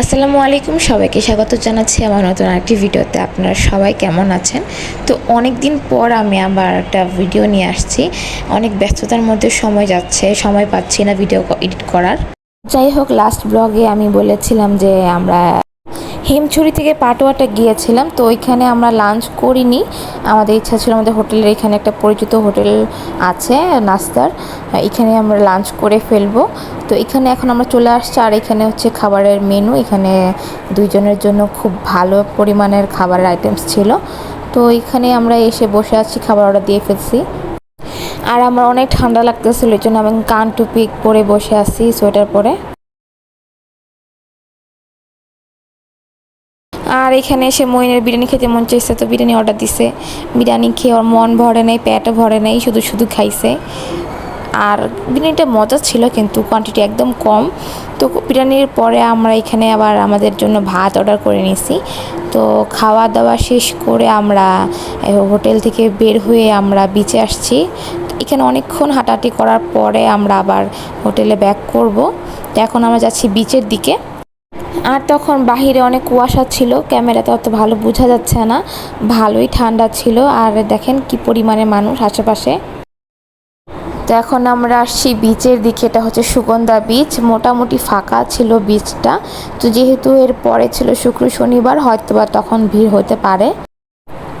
আসসালামু আলাইকুম, সবাইকে স্বাগত জানাচ্ছি আমার নতুন একটি ভিডিওতে। আপনারা সবাই কেমন আছেন? তো অনেক দিন পর আমি আবার একটা ভিডিও নিয়ে আসছি। অনেক ব্যস্ততার মধ্যে সময় যাচ্ছে, সময় পাচ্ছি না ভিডিও এডিট করার। যাই হোক লাস্ট ব্লগে আমি বলেছিলাম যে আমরা হিমছড়ি থেকে পাটোয়াটা গিয়েছিলাম, তো ওইখানে আমরা লাঞ্চ করিনি। আমাদের ইচ্ছা ছিল আমাদের হোটেলের এখানে একটা পরিচিত হোটেল আছে, নাস্তার। এখানে আমরা লাঞ্চ করে ফেলব। তো এখানে এখন আমরা চলে আসছি, আর এখানে হচ্ছে খাবারের মেনু এখানে দুইজনের জন্য খুব ভালো পরিমাণের খাবারের আইটেমস ছিল। তো এখানে আমরা এসে বসে আছি, খাবার অর্ডার দিয়ে ফেলছি। আর আমার অনেক ঠান্ডা লাগতেছিল এই জন্য আমি কান টুপি পরে বসে আছি সোয়েটার পরে। আর এখানে এসে মইনের বিরিয়ানি খেতে মন চাইছে, তো বিরিয়ানি অর্ডার দিছে। বিরিয়ানি খেয়ে ওর মন ভরে নেই, পেটও ভরে নেই, শুধু শুধু খাইছে। আর বিরিয়ানিটা মজা ছিল, কিন্তু কোয়ান্টিটি একদম কম। তো বিরিয়ানির পরে আমরা এখানে আবার আমাদের জন্য ভাত অর্ডার করে নিয়েছি। তো খাওয়া দাওয়া শেষ করে আমরা হোটেল থেকে বের হয়ে আমরা বিচে আসছি। এখানে অনেকক্ষণ হাঁটাহাঁটি করার পরে আমরা আবার হোটেলে ব্যাক করব। তো এখন আমরা যাচ্ছি বিচের দিকে। আর তখন বাহিরে অনেক কুয়াশা ছিল, ক্যামেরাতে অত ভালো বোঝা যাচ্ছে না। ভালোই ঠান্ডা ছিল, আর দেখেন কি পরিমাণে মানুষ আশেপাশে। তো এখন আমরা আসছি বিচের দিকে, এটা হচ্ছে সুগন্ধা বিচ মোটামুটি ফাঁকা ছিল বিচটা তো যেহেতু এর পরে ছিল শুক্র, শনিবার হয়তো বা তখন ভিড় হতে পারে।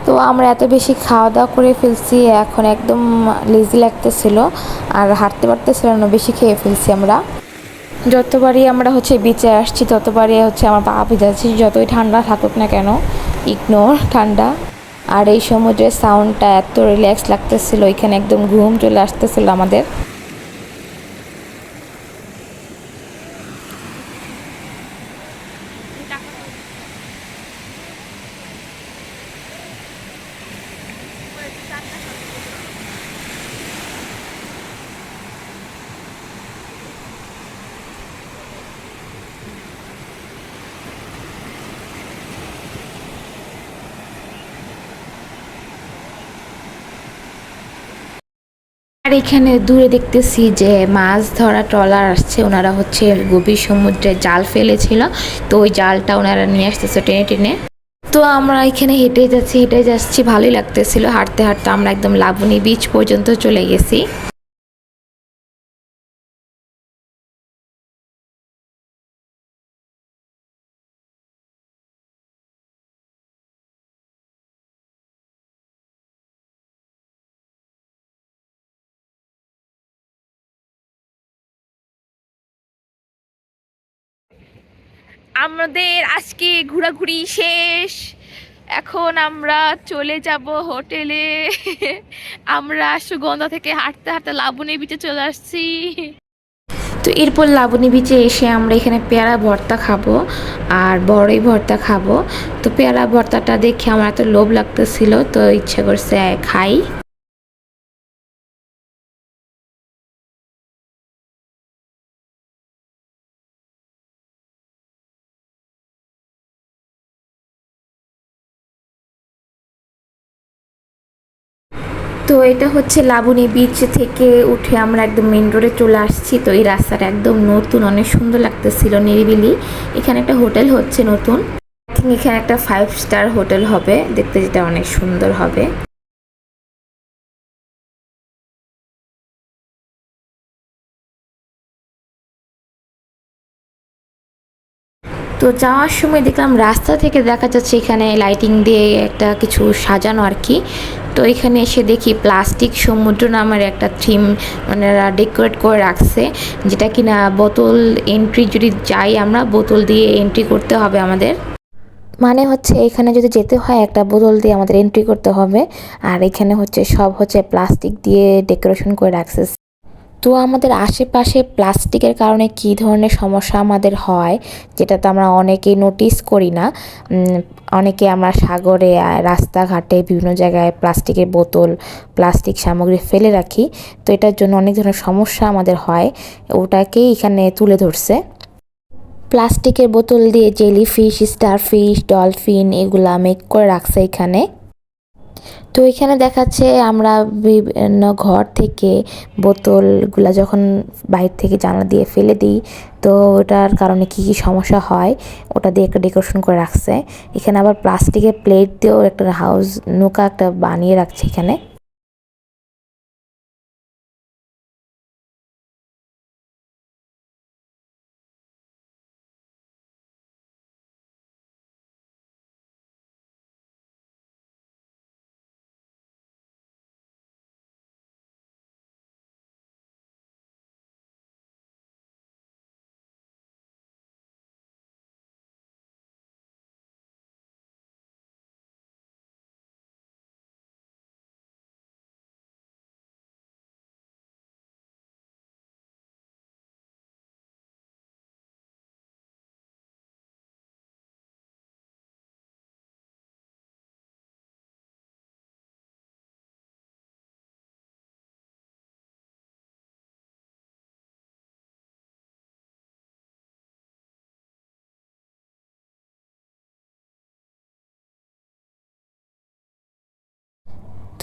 তো আমরা এত বেশি খাওয়া দাওয়া করে ফেলছি, এখন একদম লেজি লাগতেছিল, আর হাঁটতে পারতেছিল না, বেশি খেয়ে ফেলছি আমরা। যতবারই আমরা হচ্ছে বিচে আসছি, ততবারই হচ্ছে আমার পা যাচ্ছে। যতই ঠান্ডা থাকুক না কেন ইগনোর ঠান্ডা। আর এই সমুদ্রের সাউন্ডটা এত রিল্যাক্স লাগতেছিল, ওইখানে একদম ঘুম চলে আসতেছিল আমাদের। আর এখানে দূরে দেখতেছি যে মাছ ধরা ট্রলার আসছে। ওনারা হচ্ছে গভীর সমুদ্রে জাল ফেলেছিল। তো ওই জালটা ওনারা নিয়ে আসতেছে টেনে টেনে। তো আমরা এখানে হেঁটে যাচ্ছি হেঁটে যাচ্ছি, ভালোই লাগতেছিল। হাঁটতে হাঁটতে আমরা একদম লাবণী বিচ পর্যন্ত চলে গেছি। আমাদের আজকে ঘোরাঘুরি শেষ। এখন আমরা চলে যাব হোটেলে। আমরা সুগন্ধা থেকে হাঁটতে হাঁটতে লাবণী বিচে চলে আসছি। তো এরপর লাবণী বিচে এসে আমরা এখানে পেয়ারা ভর্তা খাব আর বড়ই ভর্তা খাব। তো পেয়ারা ভর্তাটা দেখে আমার এত লোভ লাগতেছিল, তো ইচ্ছা করছে খাই। তো এটা হচ্ছে লাবণী বিচ থেকে উঠে আমরা একদম মেন রোডে চলে আসছি। তো এই রাস্তাটা একদম নতুন, অনেক সুন্দর লাগতেছিল নিরিবিলি। এখানে একটা হোটেল হচ্ছে নতুন। আই থিঙ্ক এখানে একটা ফাইভ স্টার হোটেল হবে। দেখতে যেটা অনেক সুন্দর হবে। তো যাওয়ার সময় দেখলাম রাস্তা থেকে দেখা যাচ্ছে এখানে লাইটিং দিয়ে একটা কিছু সাজানো আর কি। তো এখানে এসে দেখি প্লাস্টিক সমুদ্র নামের একটা থিম মানে ডেকোরেট করে রাখছে, যেটা কিনা বোতল এন্ট্রি যদি যাই আমরা, বোতল দিয়ে এন্ট্রি করতে হবে আমাদের। মানে হচ্ছে এখানে যদি যেতে হয়, একটা বোতল দিয়ে আমাদের এন্ট্রি করতে হবে। আর এখানে হচ্ছে সব হচ্ছে প্লাস্টিক দিয়ে ডেকোরেশন করে রাখছে। তো আমাদের আশেপাশে প্লাস্টিকের কারণে কী ধরনের সমস্যা আমাদের হয়, যেটা তো আমরা অনেকেই নোটিস করি না। অনেকে আমরা সাগরে রাস্তাঘাটে বিভিন্ন জায়গায় প্লাস্টিকের বোতল, প্লাস্টিক সামগ্রী ফেলে রাখি। তো এটার জন্য অনেক ধরনের সমস্যা আমাদের হয়, ওটাকেই এখানে তুলে ধরছে। প্লাস্টিকের বোতল দিয়ে jelly fish star fish dolphin এগুলা মেক করে রাখছে এখানে। তো এখানে দেখাচ্ছে আমরা বিভিন্ন ঘর থেকে বোতলগুলা যখন বাইর থেকে জানলা দিয়ে ফেলে দিই, তো ওটার কারণে কি কি সমস্যা হয় ওটা দিয়ে একটা ডেকোরেশন করে রাখছে। এখানে আবার প্লাস্টিকের প্লেট দিয়েও একটা হাউস নৌকা একটা বানিয়ে রাখছে এখানে।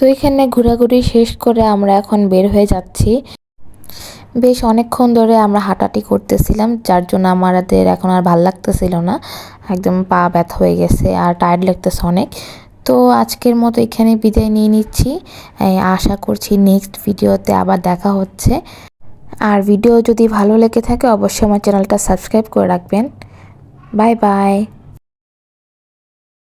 তো এখানে ঘোরাঘুরি শেষ করে আমরা এখন বের হয়ে যাচ্ছি। বেশ অনেকক্ষণ ধরে আমরা হাঁটাহাঁটি করতেছিলাম, যার জন্য আমাদের এখন আর ভালো লাগতেছিল না। একদম পা ব্যথা হয়ে গেছে আর টায়ার্ড লাগতেছে অনেক। তো আজকের মতো এখানে বিদায় নিয়ে নিচ্ছি। আশা করছি নেক্সট ভিডিওতে আবার দেখা হচ্ছে। আর ভিডিও যদি ভালো লেগে থাকে, অবশ্যই আমার চ্যানেলটা সাবস্ক্রাইব করে রাখবেন। Bye bye